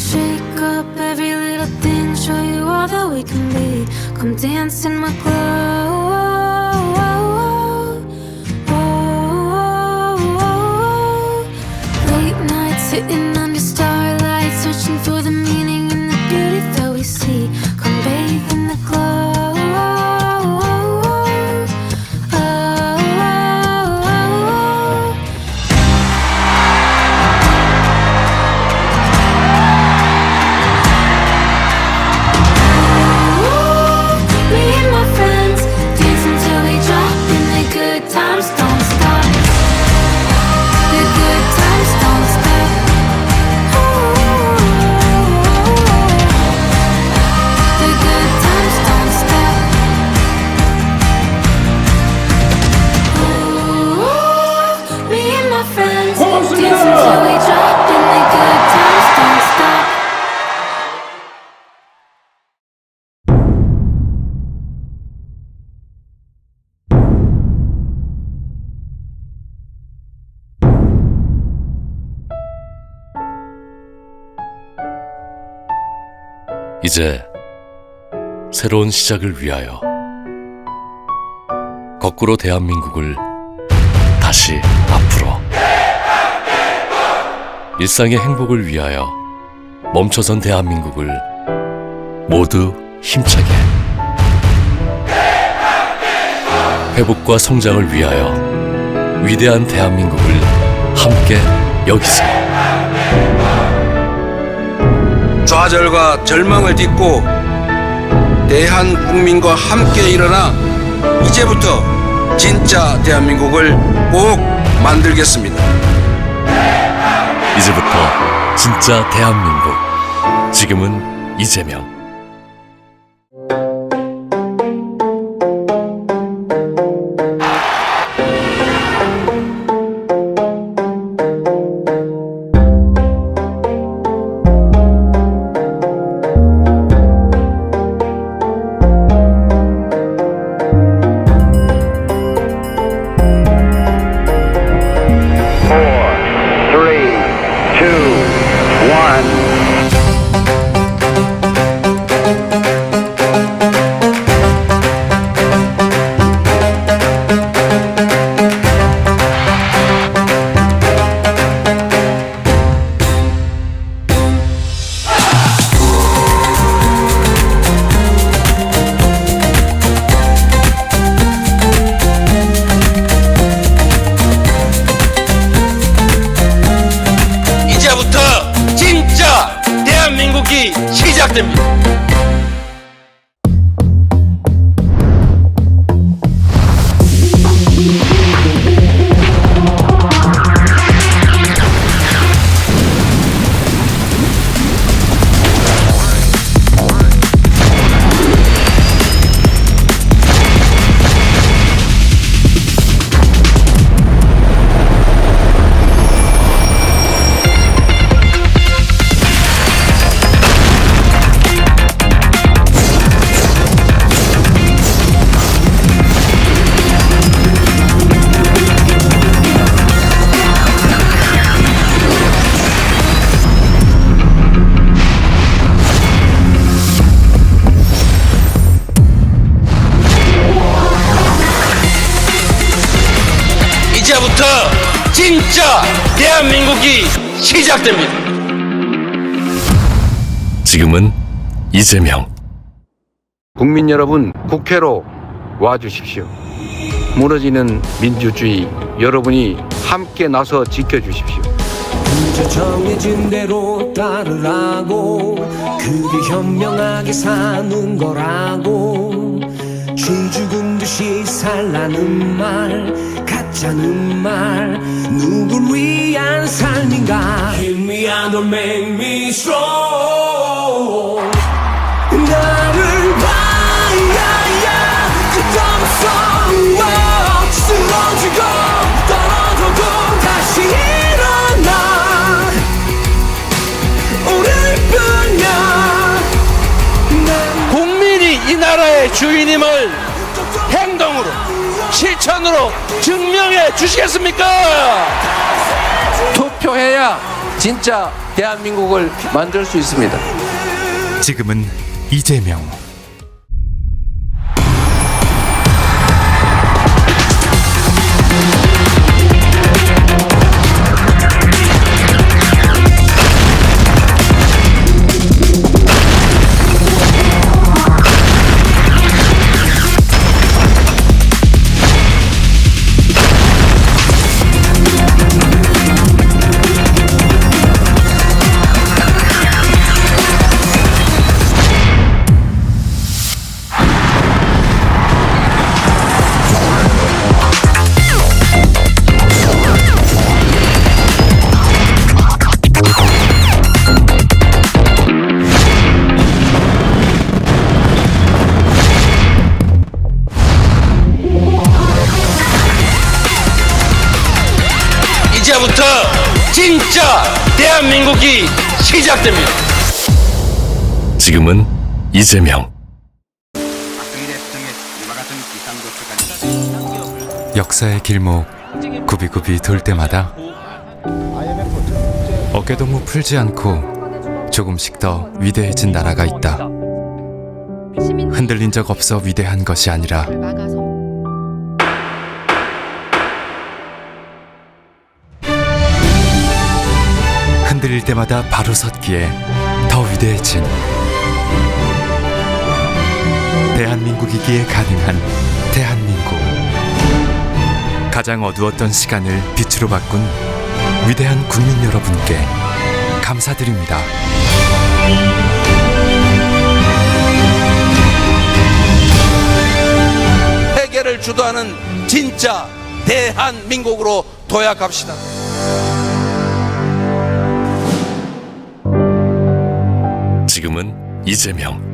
shake up every little thing, show you all that we can be. Come dance in my glow. Sometimes. 이제 새로운 시작을 위하여 거꾸로 대한민국을 다시 앞으로 일상의 행복을 위하여 멈춰선 대한민국을 모두 힘차게 회복과 성장을 위하여 위대한 대한민국을 함께 여기서 좌절과 절망을 딛고 대한 국민과 함께 일어나 이제부터 진짜 대한민국을 꼭 만들겠습니다. 이제부터 진짜 대한민국. 지금은 이재명. 대한민국이 시작됩니다. 지금은 이재명. 국민 여러분, 국회로 와 주십시오. 무너지는 민주주의 여러분이 함께 나서 지켜 주십시오. 그저 정해진 대로 따르라고 그게 현명하게 사는 거라고 쥐 죽은 듯이 살라는 말 가짜는 말 누굴 위한 삶인가? Hit me and don't make me strong. 나를 봐야야 끝없어 쓰러지고 떨어져도 다시 일어나. 오늘 뿐이야. 난 국민이 이 나라의 주인임을 행동으로 실천으로 증명해 주시겠습니까? 투표해야 진짜 대한민국을 만들 수 있습니다. 지금은 이재명. 진짜 대한민국이 시작됩니다. 지금은 이재명. 역사의 길목 굽이굽이 돌 때마다 어깨동무 풀지 않고 조금씩 더 위대해진 나라가 있다. 흔들린 적 없어 위대한 것이 아니라 흔들릴 때마다 바로 섰기에 더 위대해진 대한민국이기에 가능한 대한민국. 가장 어두웠던 시간을 빛으로 바꾼 위대한 국민 여러분께 감사드립니다. 세계를 주도하는 진짜 대한민국으로 도약합시다. 지금은 이재명.